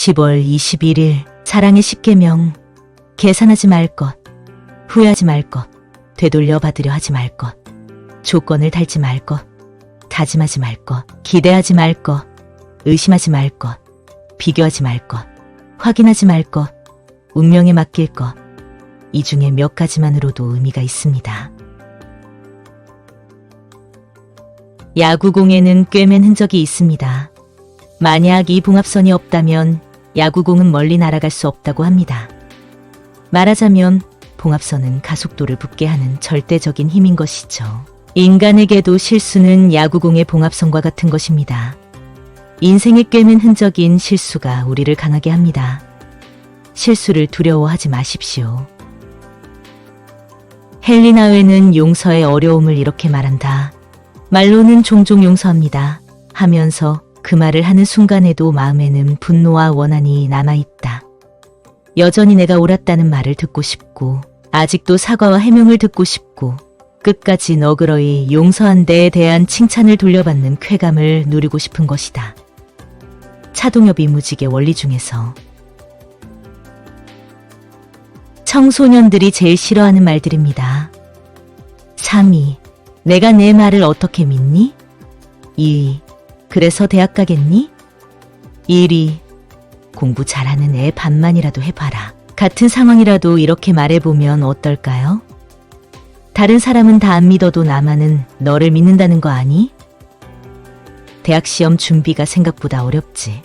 10월 21일 사랑의 10계명 계산하지 말 것, 후회하지 말 것, 되돌려 받으려 하지 말 것, 조건을 달지 말 것, 다짐하지 말 것, 기대하지 말 것, 의심하지 말 것, 비교하지 말 것, 확인하지 말 것, 운명에 맡길 것. 이 중에 몇 가지만으로도 의미가 있습니다. 야구공에는 꿰맨 흔적이 있습니다. 만약 이 봉합선이 없다면 야구공은 멀리 날아갈 수 없다고 합니다. 말하자면 봉합선은 가속도를 붙게 하는 절대적인 힘인 것이죠. 인간에게도 실수는 야구공의 봉합선과 같은 것입니다. 인생에 꿰맨 흔적인 실수가 우리를 강하게 합니다. 실수를 두려워하지 마십시오. 헬리나웨는 용서의 어려움을 이렇게 말한다. 말로는 종종 용서합니다. 하면서 그 말을 하는 순간에도 마음에는 분노와 원한이 남아있다. 여전히 내가 옳았다는 말을 듣고 싶고, 아직도 사과와 해명을 듣고 싶고, 끝까지 너그러이 용서한 데에 대한 칭찬을 돌려받는 쾌감을 누리고 싶은 것이다. 차동엽 이 무직의 원리 중에서 청소년들이 제일 싫어하는 말들입니다. 3위. 내가 내 말을 어떻게 믿니? 2위. 그래서 대학 가겠니? 1위. 공부 잘하는 애 반만이라도 해봐라. 같은 상황이라도 이렇게 말해보면 어떨까요? 다른 사람은 다 안 믿어도 나만은 너를 믿는다는 거 아니? 대학 시험 준비가 생각보다 어렵지.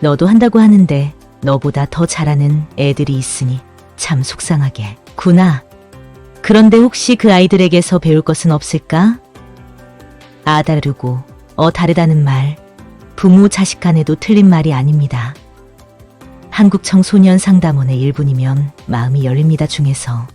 너도 한다고 하는데 너보다 더 잘하는 애들이 있으니 참 속상하게. 구나. 그런데 혹시 그 아이들에게서 배울 것은 없을까? 아 다르고 어 다르다는 말. 부모 자식 간에도 틀린 말이 아닙니다. 한국 청소년 상담원의 일분이면 마음이 열립니다 중에서